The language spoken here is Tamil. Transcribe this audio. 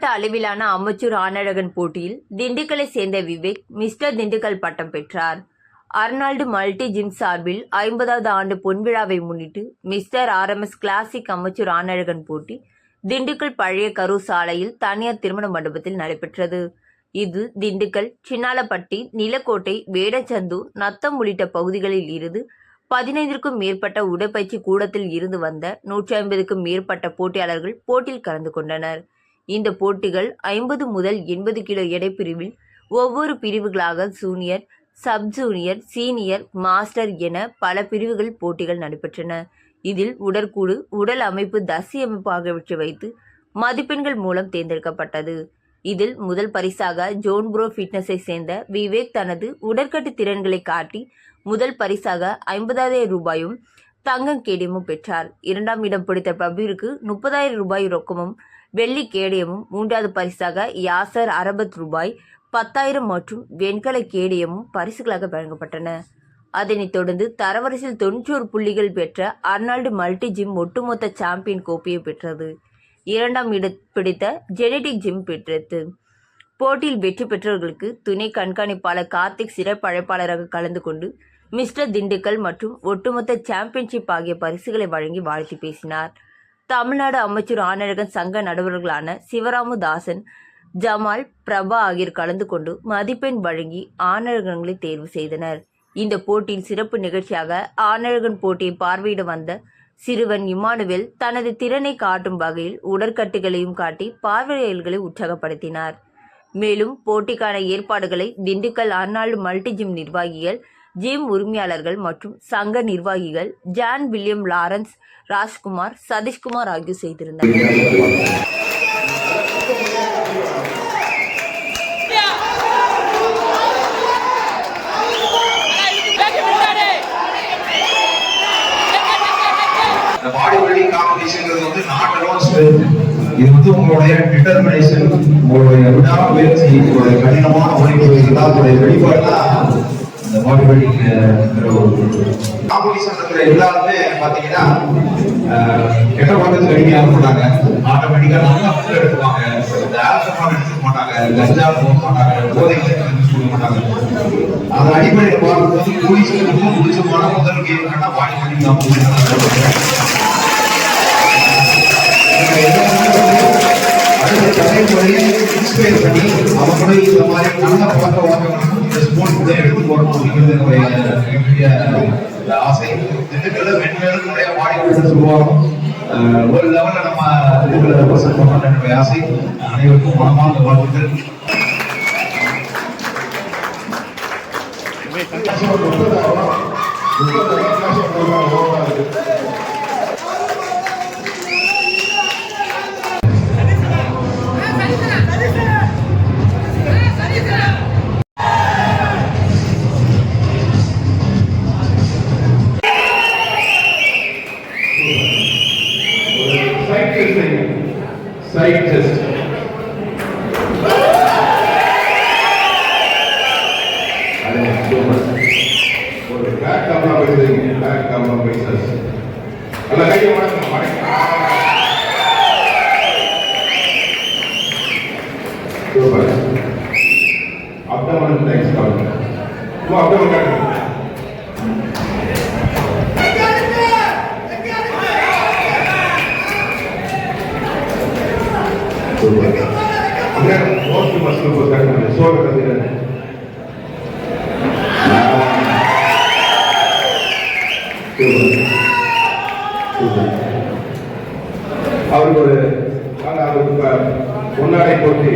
அளவிலான அமெச்சூர் ஆணழகன் போட்டியில் திண்டுக்கலை சேர்ந்த விவேக் மிஸ்டர் திண்டுக்கல் பட்டம் பெற்றார். அர்னால்டு மல்டி ஜிம் சார்பில் ஐம்பதாவது ஆண்டு பொன்விழாவை முன்னிட்டு மிஸ்டர் ஆர்எம்எஸ் கிளாசிக் அமைச்சூர் ஆணழகன் போட்டி திண்டுக்கல் பழைய கரூர் சாலையில் தனியார் திருமண மண்டபத்தில் நடைபெற்றது. இது திண்டுக்கல் சின்னாலப்பட்டி நிலக்கோட்டை வேடச்சந்தூர் நத்தம் உள்ளிட்ட பகுதிகளில் இருந்து பதினைந்திற்கும் மேற்பட்ட உடற்பயிற்சி கூடத்தில் இருந்து வந்த நூற்றி ஐம்பதுக்கும் மேற்பட்ட போட்டியாளர்கள் போட்டியில் கலந்து கொண்டனர். இந்த போட்டிகள் ஐம்பது முதல் எண்பது கிலோ எடை பிரிவில் ஒவ்வொரு பிரிவுகளாக junior sub junior senior master என பல பிரிவுகள் போட்டிகள் நடைபெற்றன. இதில் உடற்கூடு உடல் அமைப்பு தசி அமைப்பு ஆகியவற்றை வைத்து மதிப்பெண்கள் மூலம் தேர்ந்தெடுக்கப்பட்டது. இதில் முதல் பரிசாக ஜோன் ப்ரோ ஃபிட்னஸை சேர்ந்த விவேக் தனது உடற்கட்டு திறன்களை காட்டி முதல் பரிசாக ஐம்பதாயிரம் ரூபாயும் தங்கம் கேடியமும் பெற்றார். இரண்டாம் இடம் பிடித்த பபீருக்கு முப்பதாயிரம் ரூபாய் ரொக்கமும் வெள்ளி கேடயமும் மூன்றாவது பரிசாக யாசர் அரபத் ரூபாய் பத்தாயிரம் மற்றும் வெண்கல கேடயமும் பரிசுகளாக வழங்கப்பட்டன. அதனைத் தொடர்ந்து தரவரிசையில் தொன்னூற்றோரு புள்ளிகள் பெற்ற அர்னால்டு மல்டி ஜிம் ஒட்டுமொத்த சாம்பியன் கோப்பையை பெற்றது. இரண்டாம் இடம் பிடித்த ஜெனடிக் ஜிம் பெற்றது. போட்டியில் வெற்றி பெற்றவர்களுக்கு துணை கண்காணிப்பாளர் கார்த்திக் சிறப்பு அழைப்பாளராக கலந்து கொண்டு மிஸ்டர் திண்டுக்கல் மற்றும் ஒட்டுமொத்த சாம்பியன்ஷிப் ஆகிய பரிசுகளை வழங்கி வாழ்த்தி பேசினார். தமிழ்நாடு அமைச்சர் ஆனழகன் சங்க நடுவர்களான சிவராமு தாசன் ஜமால் பிரபா ஆகியோர் கலந்து கொண்டு மதிப்பெண் வழங்கி ஆணழகன்களை தேர்வு செய்தனர். இந்த போட்டியின் சிறப்பு நிகழ்ச்சியாக ஆணழகன் போட்டியை பார்வையிட வந்த சிறுவன் இமானுவேல் தனது திறனை காட்டும் வகையில் உடற்கட்டுகளையும் காட்டி பார்வையாளர்களை உற்சாகப்படுத்தினார். மேலும் போட்டிக்கான ஏற்பாடுகளை திண்டுக்கல் அர்னால்டு மல்டி ஜிம் நிர்வாகிகள் ஜிம் உரிமையாளர்கள் மற்றும் சங்க நிர்வாகிகள் John William Lawrence Rajkumar Sathishkumar ஆகியோர் செய்திருந்தனர். பாடி பில்டிங் காம்படிஷன்ங்கிறது வந்து நாட் அலோன் ஸ்ட்ரென்த் இது வந்து உங்களுடைய டிட்டர்மினேஷன் உங்களுடைய விடாமுயற்சி உங்களுடைய கடினமான உழைப்பு இதெல்லாம் உங்களுடைய வெளிப்பாடு தான் இந்த பாடி பில்டிங் காம்படிஷன் எல்லாருமே பாத்தீங்கன்னா கெட்ட பக்கத்து அடிக்க மாட்டாங்க ஆட்டோமேட்டிக்கா நல்லா ஃபுட் எடுத்துப்பாங்க இந்த ஆல்கஹால் எடுத்துக்க மாட்டாங்க கஞ்சா போக மாட்டாங்க போதை சொல்ல மாட்டாங்க. அந்த அடிப்படையில் பார்க்கும்போது போலீஸ்க்கு முடிச்சமான முதல் கேம் கண்டா பாடி இன்ஸ்பயர் பண்ணி அவங்களும் இந்த மாதிரி நல்ல பழக்க வழக்கங்களும் இந்த ஸ்போர்ட்ஸ் எடுத்து போகணும் அப்படிங்கிறது என்னுடைய மிகப்பெரிய ஆசை. திண்டுக்கல்ல மென்மேலும் நிறைய பாடி பில்டர்ஸ் உருவாகும் ஒரு லெவலில் நம்ம திண்டுக்கல்ல ரெப்ரசென்ட் பண்ணணும் என்னுடைய ஆசை. அனைவருக்கும் மனமார்ந்த வாழ்த்துக்கள். Side testing. Side test. அது super. ஒரு back camera பேசுறீங்க, back camera பேசுறது. நல்லா கையை மடக்குங்க, மடக்குங்க. Super. Abdomen thanks காட்டுங்க. சும்மா abdomen காட்டுங்க. அப்படியே most muscle for காட்டுங்க. shoulder கத்துங்க. அவருக்கு ஒரு நாங்க அவருக்கு இப்ப பொன்னாடை போட்டு